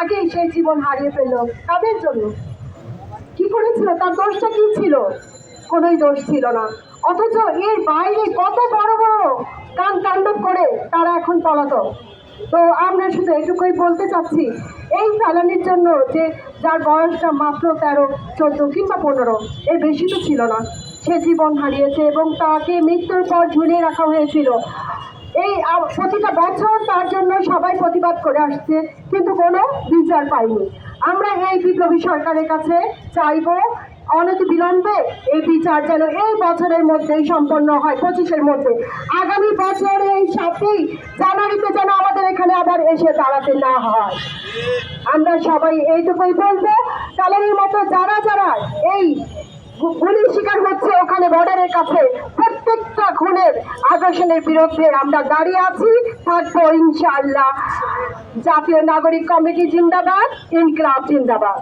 আগেই সেই জীবন হারিয়ে ফেলল। কাদের জন্য কি করেছিল? তার দোষটা কি ছিল? কোনোই দোষ ছিল না। অথচ এর বাইরে কত বড় বড় কান তাণ্ডব করে তারা এখন পলাতক। তো আমরা শুধু এটুকুই বলতে চাচ্ছি, এই ফেলানির জন্য যে যার বয়সটা মাত্র তেরো, চোদ্দ কিংবা পনেরো, এর বেশি তো ছিল না। সে জীবন হারিয়েছে এবং তাকে মৃত্যুর পর ঝুলিয়ে রাখা হয়েছিল। এই প্রতিটা বছর তার জন্য সবাই প্রতিবাদ করে আসছে, কিন্তু কোনো বিচার পাইনি। আমরা এই বিপ্লবী সরকারের কাছে চাইব, অনেক বিলম্বে এই বিচার যেন এই বছরের মধ্যেই সম্পন্ন হয়, পঁচিশের মধ্যে। আগামী বছর এই সাতই জানুয়ারিতে যেন আমাদের এখানে আবার এসে দাঁড়াতে না হয়। আমরা সবাই এইটুকুই বলব কালারির মতো যারা যারা এই গুলির শিকার হচ্ছে ওখানে বর্ডারের কাছে, প্রত্যেকটা খুনের আগ্রাসনের বিরুদ্ধে আমরা দাঁড়িয়ে আছি, থাকব ইনশাআল্লাহ। জাতীয় নাগরিক কমিটি জিন্দাবাদ ইনকলাব জিন্দাবাদ।